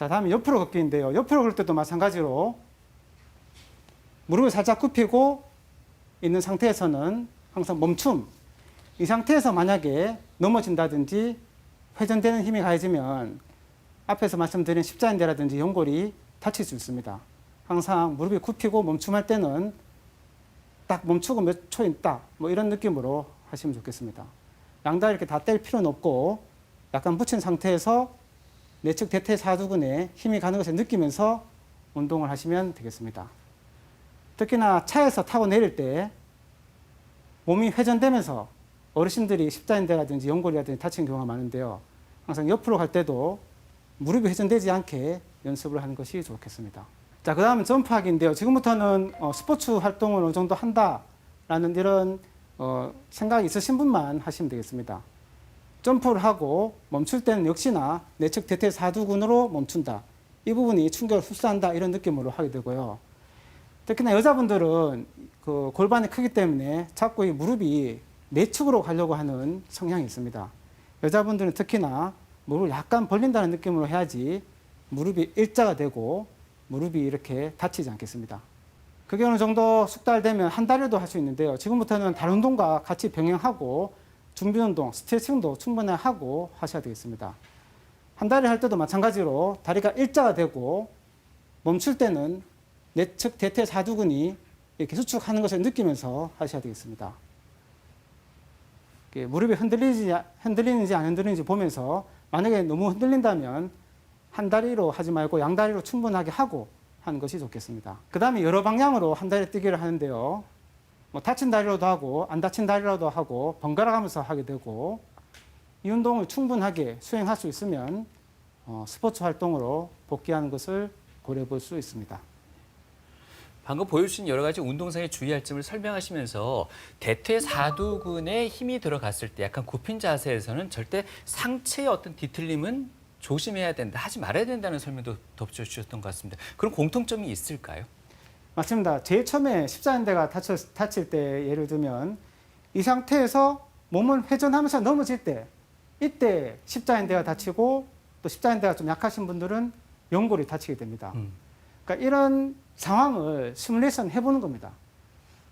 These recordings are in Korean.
자, 다음에 옆으로 걷기인데요. 옆으로 걸 때도 마찬가지로 무릎을 살짝 굽히고 있는 상태에서는 항상 멈춤. 이 상태에서 만약에 넘어진다든지 회전되는 힘이 가해지면 앞에서 말씀드린 십자인대라든지 연골이 다칠 수 있습니다. 항상 무릎이 굽히고 멈춤할 때는 딱 멈추고 몇 초 있다. 뭐 이런 느낌으로 하시면 좋겠습니다. 양다리 이렇게 다 뗄 필요는 없고 약간 붙인 상태에서 내측 대퇴 사두근에 힘이 가는 것을 느끼면서 운동을 하시면 되겠습니다. 특히나 차에서 타고 내릴 때 몸이 회전되면서 어르신들이 십자인대라든지 연골이라든지 다치는 경우가 많은데요. 항상 옆으로 갈 때도 무릎이 회전되지 않게 연습을 하는 것이 좋겠습니다. 자, 그 다음은 점프하기인데요. 지금부터는 어, 스포츠 활동을 어느 정도 한다라는 이런 어, 생각이 있으신 분만 하시면 되겠습니다. 점프를 하고 멈출 때는 역시나 내측 대퇴 사두근으로 멈춘다. 이 부분이 충격을 흡수한다 이런 느낌으로 하게 되고요. 특히나 여자분들은 그 골반이 크기 때문에 자꾸 이 무릎이 내측으로 가려고 하는 성향이 있습니다. 여자분들은 특히나 무릎을 약간 벌린다는 느낌으로 해야지 무릎이 일자가 되고 무릎이 이렇게 다치지 않겠습니다. 그게 어느 정도 숙달되면 한 달에도 할 수 있는데요. 지금부터는 다른 운동과 같이 병행하고 준비 운동, 스트레칭도 충분히 하고 하셔야 되겠습니다. 한 달에 할 때도 마찬가지로 다리가 일자가 되고 멈출 때는 내측 대퇴 사두근이 이렇게 수축하는 것을 느끼면서 하셔야 되겠습니다. 무릎이 흔들리지, 흔들리는지 안 흔들리는지 보면서 만약에 너무 흔들린다면 한 다리로 하지 말고 양 다리로 충분하게 하고 하는 것이 좋겠습니다. 그 다음에 여러 방향으로 한 다리 뛰기를 하는데요. 뭐 다친 다리로도 하고 안 다친 다리로도 하고 번갈아 가면서 하게 되고 이 운동을 충분하게 수행할 수 있으면 어, 스포츠 활동으로 복귀하는 것을 고려해 볼 수 있습니다. 방금 보여주신 여러 가지 운동상에 주의할 점을 설명하시면서 대퇴 사두근에 힘이 들어갔을 때 약간 굽힌 자세에서는 절대 상체의 어떤 뒤틀림은 조심해야 된다, 하지 말아야 된다는 설명도 덧붙여 주셨던 것 같습니다. 그런 공통점이 있을까요? 맞습니다. 제일 처음에 십자인대가 다칠, 때 예를 들면 이 상태에서 몸을 회전하면서 넘어질 때 이때 십자인대가 다치고 또 십자인대가 좀 약하신 분들은 연골이 다치게 됩니다. 음. 그러니까 이런 상황을 시뮬레이션 해보는 겁니다.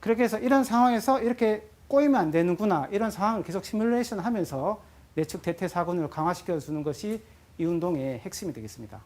그렇게 해서 이런 상황에서 이렇게 꼬이면 안 되는구나 이런 상황을 계속 시뮬레이션 하면서 내측 대퇴 사근을 강화시켜 주는 것이 이 운동의 핵심이 되겠습니다.